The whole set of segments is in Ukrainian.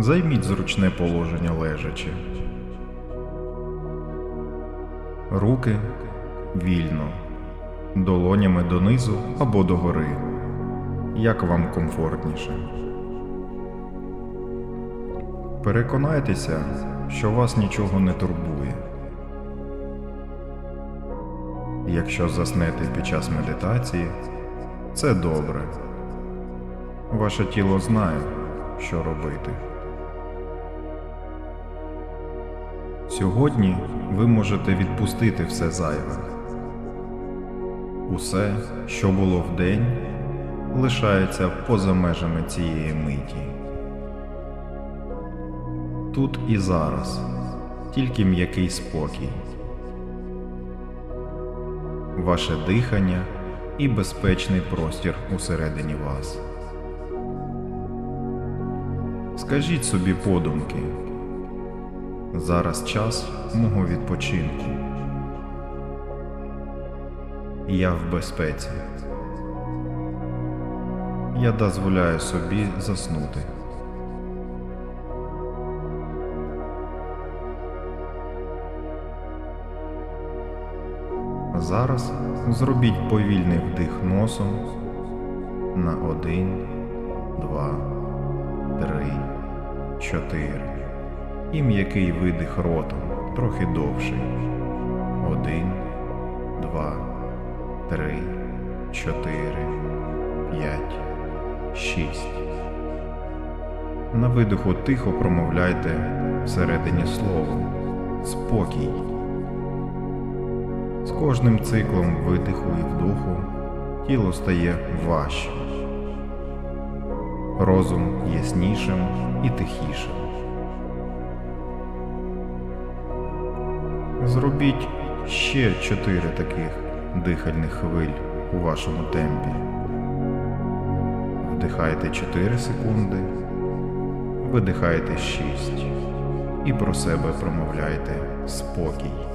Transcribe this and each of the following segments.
Займіть зручне положення лежачи. Руки вільно, долонями донизу або догори, як вам комфортніше. Переконайтеся, що вас нічого не турбує. Якщо заснете під час медитації, це добре. Ваше тіло знає, що робити. Сьогодні ви можете відпустити все зайве. Усе, що було вдень, лишається поза межами цієї миті. Тут і зараз тільки м'який спокій, ваше дихання і безпечний простір усередині вас. Скажіть собі подумки. Зараз час мого відпочинку. Я в безпеці. Я дозволяю собі заснути. Зараз зробіть повільний вдих носом на один, два, три, чотири і м'який видих ротом, трохи довший. Один, два, три, чотири, п'ять, шість. На видиху тихо промовляйте всередині слово спокій. З кожним циклом видиху і вдоху тіло стає важчим, розум яснішим і тихішим. Зробіть ще чотири таких дихальних хвиль у вашому темпі. Вдихайте 4 секунди, видихайте 6 і про себе промовляйте спокій.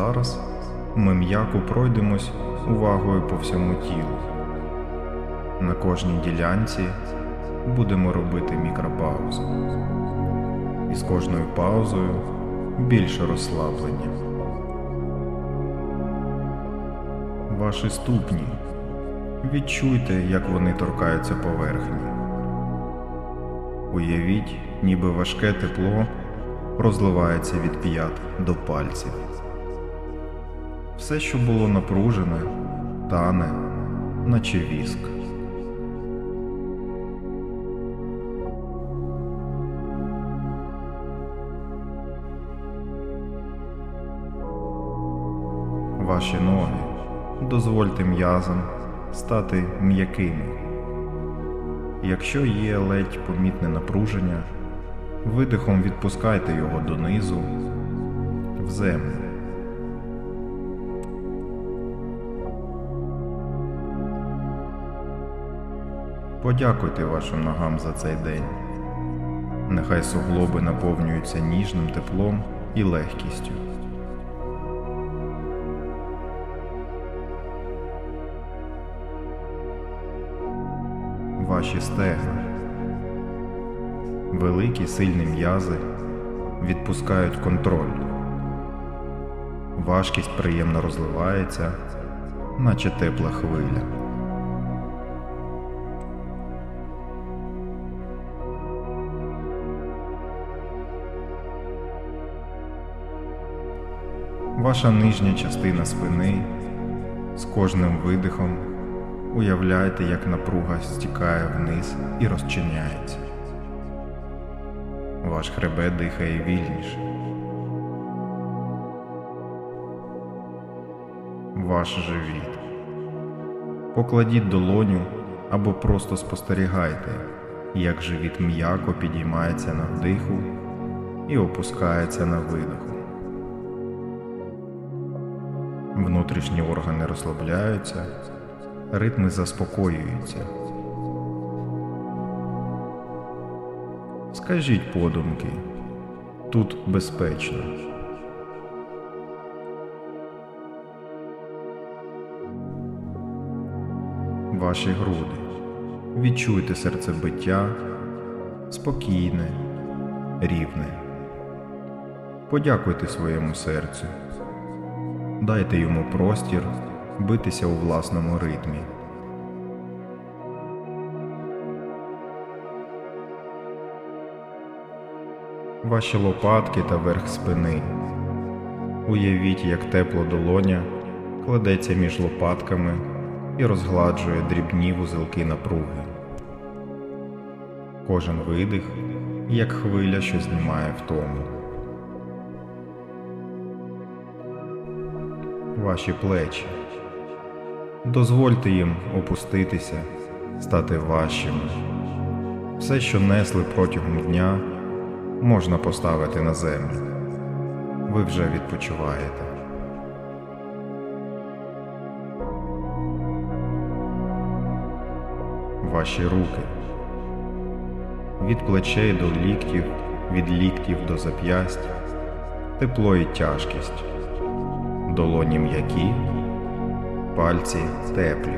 Зараз ми м'яко пройдемось увагою по всьому тілу. На кожній ділянці будемо робити мікропаузу. І з кожною паузою більше розслаблення. Ваші ступні. Відчуйте, як вони торкаються поверхні. Уявіть, ніби важке тепло розливається від п'ят до пальців. Все, що було напружене, тане, наче віск. Ваші ноги дозвольте м'язам стати м'якими. Якщо є ледь помітне напруження, видихом відпускайте його донизу в землю. Подякуйте вашим ногам за цей день. Нехай суглоби наповнюються ніжним теплом і легкістю. Ваші стегна. Великі сильні м'язи відпускають контроль. Важкість приємно розливається, наче тепла хвиля. Ваша нижня частина спини з кожним видихом уявляйте, як напруга стікає вниз і розчиняється. Ваш хребет дихає вільніше. Ваш живіт. Покладіть долоню або просто спостерігайте, як живіт м'яко підіймається на вдиху і опускається на видоху. Внутрішні органи розслабляються, ритми заспокоюються. Скажіть подумки, тут безпечно. Ваші груди. Відчуйте серцебиття спокійне, рівне. Подякуйте своєму серцю. Дайте йому простір битися у власному ритмі. Ваші лопатки та верх спини. Уявіть, як тепло долоня кладеться між лопатками і розгладжує дрібні вузелки напруги. Кожен видих, як хвиля, що знімає втому. Ваші плечі. Дозвольте їм опуститися, стати важчими. Все, що несли протягом дня, можна поставити на землю. Ви вже відпочиваєте. Ваші руки. Від плечей до ліктів, від ліктів до зап'ясть, тепло і тяжкість, долоні м'які, пальці теплі.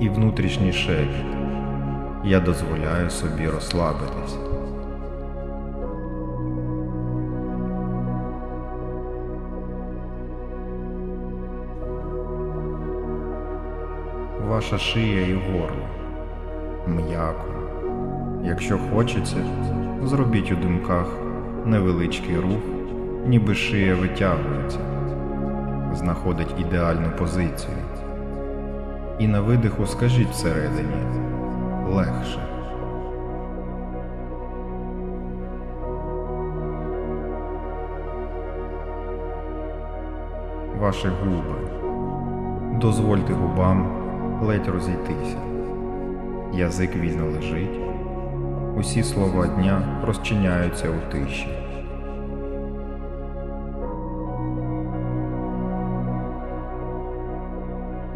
І внутрішній шепіт. Я дозволяю собі розслабитись. Ваша шия і горло. М'яко. Якщо хочеться, зробіть у думках невеличкий рух, ніби шия витягується, знаходить ідеальну позицію. І на видиху скажіть всередині легше. Ваші губи. Дозвольте губам ледь розійтися. Язик вільно лежить. Усі слова дня розчиняються у тиші.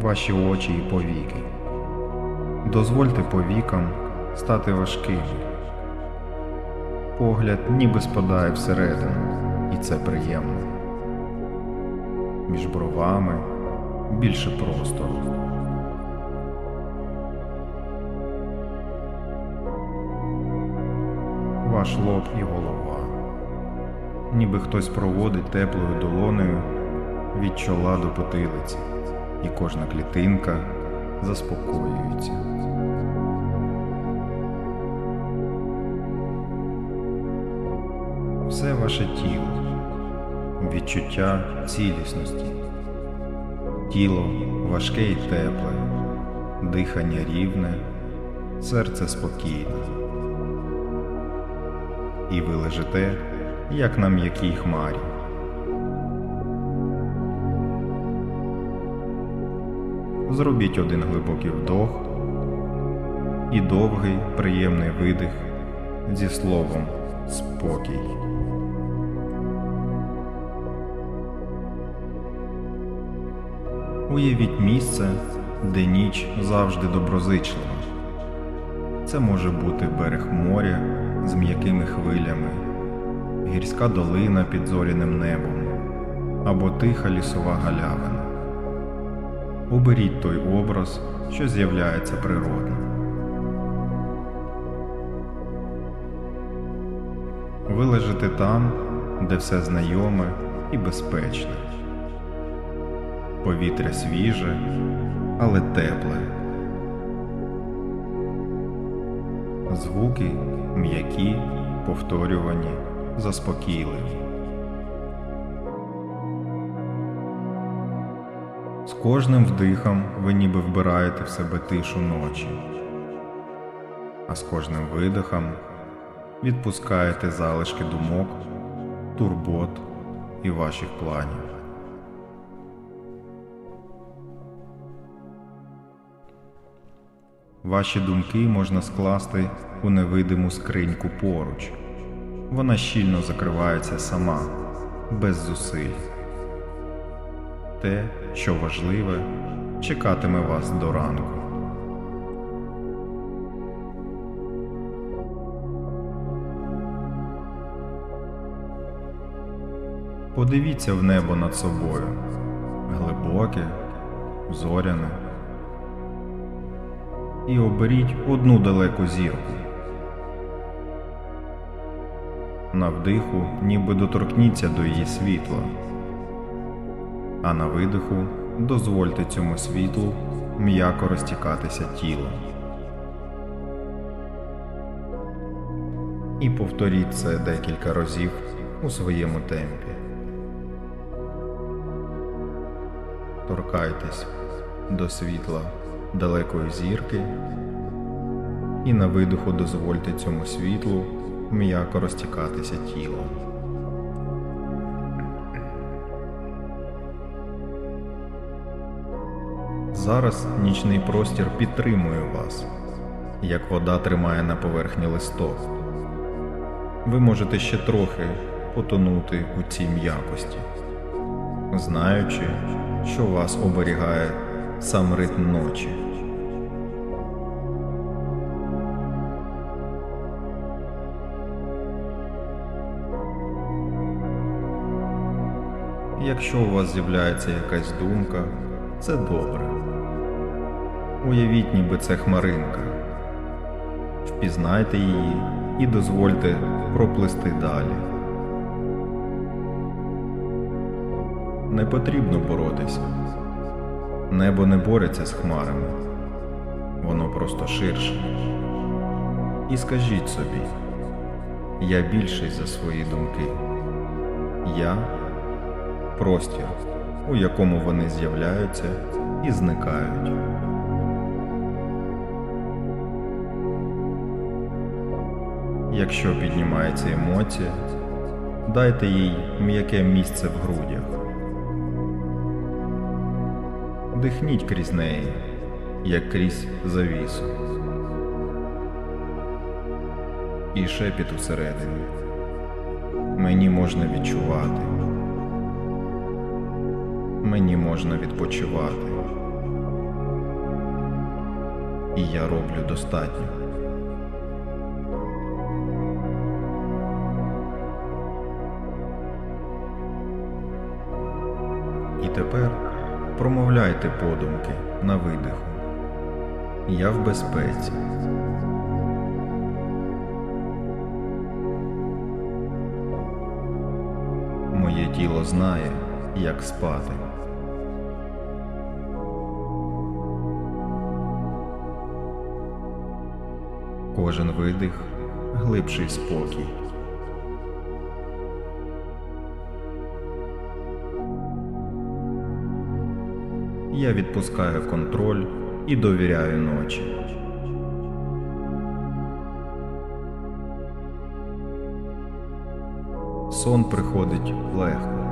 Ваші очі і повіки. Дозвольте повікам стати важкими. Погляд ніби спадає всередину, і це приємно. Між бровами більше простору. Ваш лоб і голова. Ніби хтось проводить теплою долонею від чола до потилиці, і кожна клітинка заспокоюється. Все ваше тіло, відчуття цілісності, тіло важке і тепле, дихання рівне, серце спокійне. І ви лежите, як на м'якій хмарі. Зробіть один глибокий вдох і довгий приємний видих зі словом спокій. Уявіть місце, де ніч завжди доброзичлива. Це може бути берег моря з м'якими хвилями, гірська долина під зоряним небом або тиха лісова галявина. Оберіть той образ, що з'являється природно. Ви лежите там, де все знайоме і безпечне. Повітря свіже, але тепле. Звуки м'які, повторювані, заспокійливі. Кожним вдихом ви ніби вбираєте в себе тишу ночі, а з кожним видихом відпускаєте залишки думок, турбот і ваших планів. Ваші думки можна скласти у невидиму скриньку поруч. вона щільно закривається сама, без зусиль. Те, що важливе, чекатиме вас до ранку. Подивіться в небо над собою глибоке, зоряне. І оберіть одну далеку зірку. На вдиху ніби доторкніться до її світла, а на видиху дозвольте цьому світлу м'яко розтікатися тілом. І повторіть це декілька разів у своєму темпі. Торкайтесь до світла далекої зірки, і на видиху дозвольте цьому світлу м'яко розтікатися тілом. Зараз нічний простір підтримує вас, як вода тримає на поверхні листок. Ви можете ще трохи потонути у цій м'якості, знаючи, що вас оберігає сам ритм ночі. Якщо у вас з'являється якась думка, це добре. Уявіть, ніби це хмаринка. Впізнайте її і дозвольте проплисти далі. Не потрібно боротися. Небо не бореться з хмарами, воно просто ширше. І скажіть собі, я більший за свої думки. Я простір, у якому вони з'являються і зникають. Якщо піднімається емоція, дайте їй м'яке місце в грудях. Дихніть крізь неї, як крізь завісу. І шепіт усередині. Мені можна відчувати. Мені можна відпочивати. І я роблю достатньо. Тепер промовляйте подумки на видиху. Я в безпеці. Моє тіло знає, як спати. Кожен видих глибший спокій. Я відпускаю контроль і довіряю ночі. Сон приходить легко.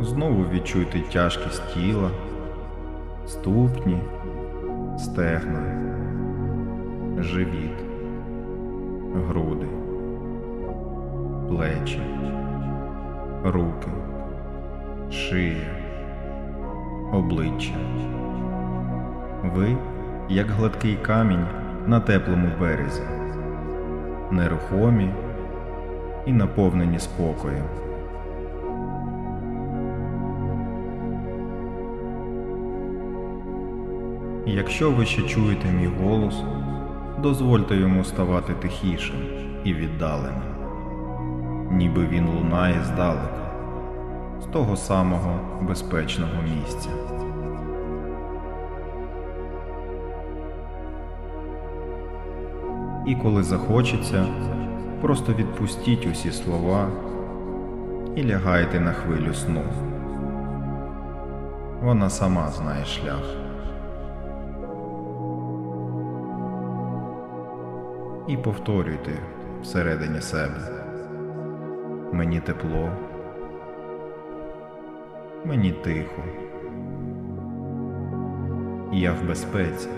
Знову відчуйте тяжкість тіла, ступні, стегна, живіт, груди, плечі руки, шия, обличчя. Ви, як гладкий камінь на теплому березі, нерухомі і наповнені спокоєм. Якщо ви ще чуєте мій голос, дозвольте йому ставати тихішим і віддаленим ніби він лунає здалека, з того самого безпечного місця. І коли захочеться, просто відпустіть усі слова і лягайте на хвилю сну. Вона сама знає шлях. І повторюйте всередині себе. Мені тепло, мені тихо, я в безпеці.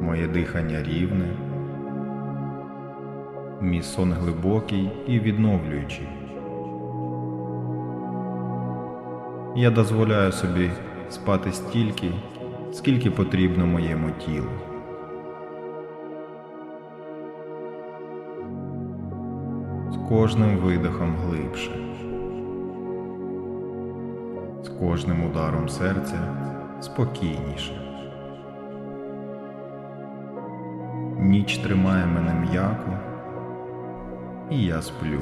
моє дихання рівне, мій сон глибокий і відновлюючий. Я дозволяю собі спати стільки, скільки потрібно моєму тілу. Кожним видихом глибше, з кожним ударом серця спокійніше. Ніч тримає мене м'яко, і я сплю.